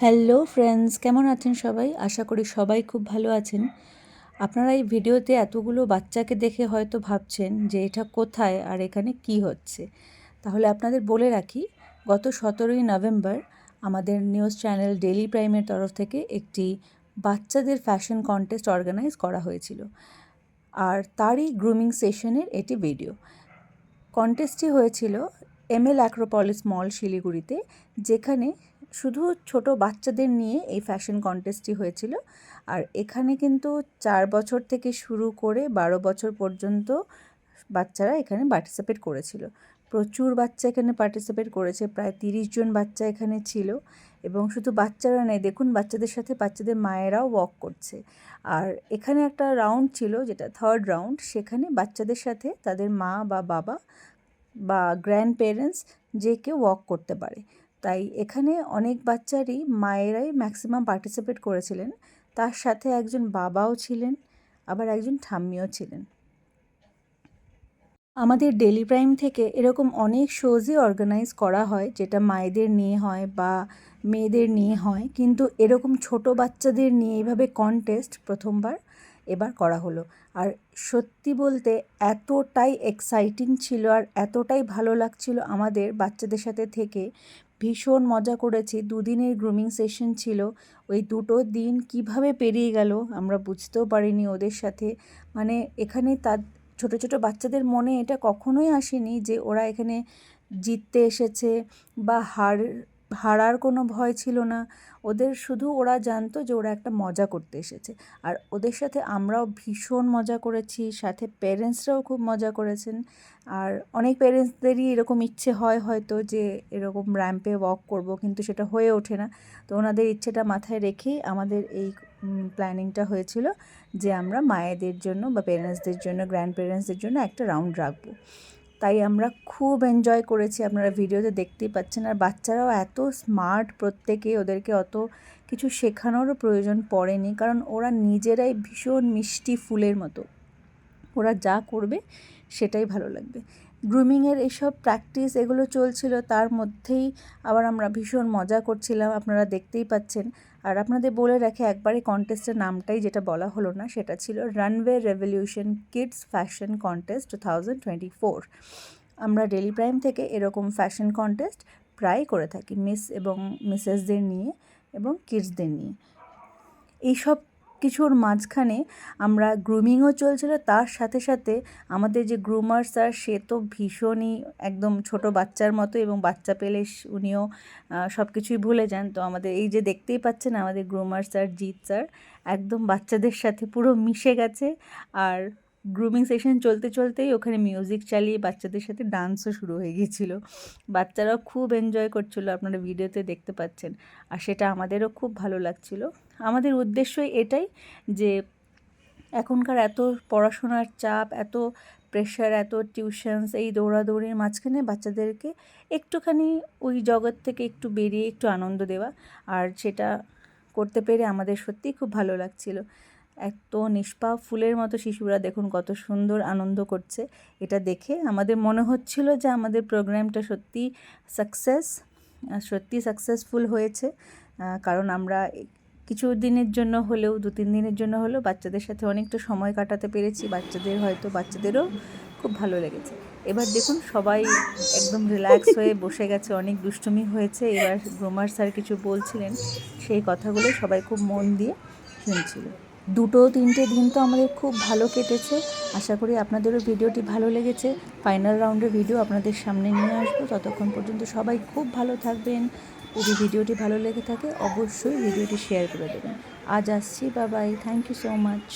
Hello friends কেমন আছেন সবাই? আশা করি সবাই খুব ভালো আছেন। আপনারা এই ভিডিওতে এতগুলো বাচ্চাকে দেখে হয়তো ভাবছেন যে এটা কোথায় আর এখানে কি হচ্ছে। তাহলে আপনাদের বলে রাখি, গত সতেরোই নভেম্বর আমাদের নিউজ চ্যানেল ডেলি প্রাইমের তরফ থেকে একটি বাচ্চাদের ফ্যাশন কন্টেস্ট অর্গানাইজ করা হয়েছিল। আর তারই গ্রুমিং সেশনের এটি ভিডিও। কন্টেস্টটি হয়েছিল এম এল অ্যাক্রোপলিস মল শিলিগুড়িতে, যেখানে শুধু ছোট বাচ্চাদের নিয়ে এই ফ্যাশন কন্টেস্টটি হয়েছিল। আর এখানে কিন্তু চার বছর থেকে শুরু করে বারো বছর পর্যন্ত বাচ্চারা এখানে পার্টিসিপেট করেছিল। প্রচুর বাচ্চা এখানে পার্টিসিপেট করেছে, প্রায় তিরিশ জন বাচ্চা এখানে ছিল। এবং শুধু বাচ্চারা নেই দেখুন বাচ্চাদের সাথে বাচ্চাদের মায়েরাও ওয়াক করছে। আর এখানে একটা রাউন্ড ছিল যেটা থার্ড রাউন্ড সেখানে বাচ্চাদের সাথে তাদের মা বা বাবা বা গ্র্যান্ড পেরেন্টস যে কেউ ওয়াক করতে পারে। তাই এখানে অনেক বাচ্চারই মায়েরাই ম্যাক্সিমাম পার্টিসিপেট করেছিলেন। তার সাথে একজন বাবাও ছিলেন, আবার একজন ঠাম্মিও ছিলেন। আমাদের ডেলি প্রাইম থেকে এরকম অনেক শোজই অর্গানাইজ করা হয়, যেটা মায়েদের নিয়ে হয় বা মেয়েদের নিয়ে হয়। কিন্তু এরকম ছোট বাচ্চাদের নিয়ে এইভাবে কন্টেস্ট প্রথমবার, এবার করা হলো। আর সত্যি বলতে এতটাই এক্সাইটিং ছিল আর এতটাই ভালো লাগছিল আমাদের বাচ্চাদের সাথে থেকে ভীষণ মজা করেছি। দুদিনের গ্রুমিং সেশন ছিল। ওই দুটো দিন কীভাবে পেরিয়ে গেল আমরা বুঝতেও পারিনি ওদের সাথে। মানে এখানে তার ছোট ছোট বাচ্চাদের মনে এটা কখনোই আসেনি যে ওরা এখানে জিততে এসেছে বা হার হারার কোনো ভয় ছিল না। ওদের শুধু ওরা জানতো যে ওরা একটা মজা করতে এসেছে। আর ওদের সাথে আমরাও ভীষণ মজা করেছি, সাথে প্যারেন্টসরাও খুব মজা করেছেন। আর অনেক প্যারেন্টসদেরই এরকম ইচ্ছে হয় হয়তো যে এরকম র্যাম্পে ওয়াক করব, কিন্তু সেটা হয়ে ওঠে না। তো ওনাদের ইচ্ছেটা মাথায় রেখেই আমাদের এই প্ল্যানিংটা হয়েছিল যে আমরা মায়েদের জন্য বা প্যারেন্টসদের জন্য গ্র্যান্ড প্যারেন্টসদের জন্য একটা রাউন্ড রাখব। তাই আমরা খুব এনজয় করেছি। আপনারা ভিডিওতে দেখতেই পাচ্ছেন। আর বাচ্চারাও এত স্মার্ট প্রত্যেকে, ওদেরকে অত কিছু শেখানোরও প্রয়োজন পড়েনি। কারণ ওরা নিজেরাই ভীষণ মিষ্টি ফুলের মতো। ওরা যা করবে, সেটাই ভালো লাগবে। গ্রুমিংয়ের এইসব প্র্যাকটিস এগুলো চলছিল, তার মধ্যেই আবার আমরা ভীষণ মজা করছিলাম। আপনারা দেখতেই পাচ্ছেন আর আপনাদের বলে রাখে একবারে কন্টেস্টের নামটাই যেটা বলা হলো না, সেটা ছিল runway revolution kids fashion contest two thousand twenty four আমরা ডেলি প্রাইম থেকে এরকম ফ্যাশন কন্টেস্ট প্রায় করে থাকি মিস এবং মিসেসদের নিয়ে এবং কিডসদের নিয়ে। এইসব কিছুর মাঝখানে আমরা গ্রুমিংও চলছিল। তার সাথে সাথে আমাদের যে গ্রুমার স্যার সে তো ভীষণই একদম ছোট বাচ্চার মতো এবং বাচ্চা পেলে উনিও সব কিছুই ভুলে যান। তো আমাদের এই যে দেখতেই পাচ্ছেন, আমাদের গ্রুমার স্যার জিৎ স্যার একদম বাচ্চাদের সাথে পুরো মিশে গেছে। আর গ্রুমিং সেশন চলতে চলতেই ওখানে মিউজিক চালিয়ে বাচ্চাদের সাথে ডান্সও শুরু হয়ে গিয়েছিল। বাচ্চারাও খুব এনজয় করছিল, আপনারা ভিডিওতে দেখতে পাচ্ছেন। আর সেটা আমাদেরও খুব ভালো লাগছিল। আমাদের উদ্দেশ্যই এটাই যে এখনকার এত পড়াশোনার চাপ, এত প্রেশার এত টিউশনস এই দৌড়াদৌড়ির মাঝখানে বাচ্চাদেরকে একটুখানি ওই জগৎ থেকে একটু বেরিয়ে একটু আনন্দ দেওয়া। আর সেটা করতে পেরে আমাদের সত্যিই খুব ভালো লাগছিল। এত নিষ্পাপ ফুলের মতো শিশুরা দেখুন কত সুন্দর আনন্দ করছে। এটা দেখে আমাদের মনে হচ্ছিল যে আমাদের প্রোগ্রামটা সত্যি সাকসেস সত্যি সাকসেসফুল হয়েছে। কারণ আমরা কিছু দিনের জন্য হলেও, দু তিন দিনের জন্য হলেও বাচ্চাদের সাথে অনেকটা সময় কাটাতে পেরেছি। বাচ্চাদের হয়তো, বাচ্চাদেরও খুব ভালো লেগেছে। এবার দেখুন সবাই একদম রিল্যাক্স হয়ে বসে গেছে, অনেক দুষ্টুমি হয়েছে। এবার গ্রোমার স্যার কিছু বলছিলেন, সেই কথাগুলো সবাই খুব মন দিয়ে শুনছিল। দুটো, তিনটে দিন তো আমাদের খুব ভালো কেটেছে। আশা করি আপনাদেরও ভিডিওটি ভালো লেগেছে। ফাইনাল রাউন্ডের ভিডিও আপনাদের সামনে নিয়ে আসব। ততক্ষণ পর্যন্ত সবাই খুব ভালো থাকবেন। যদি ভিডিওটি ভালো লেগে থাকে, অবশ্যই ভিডিওটি শেয়ার করে দেবেন। আজ আসছি বাবাই থ্যাংক ইউ সো মাচ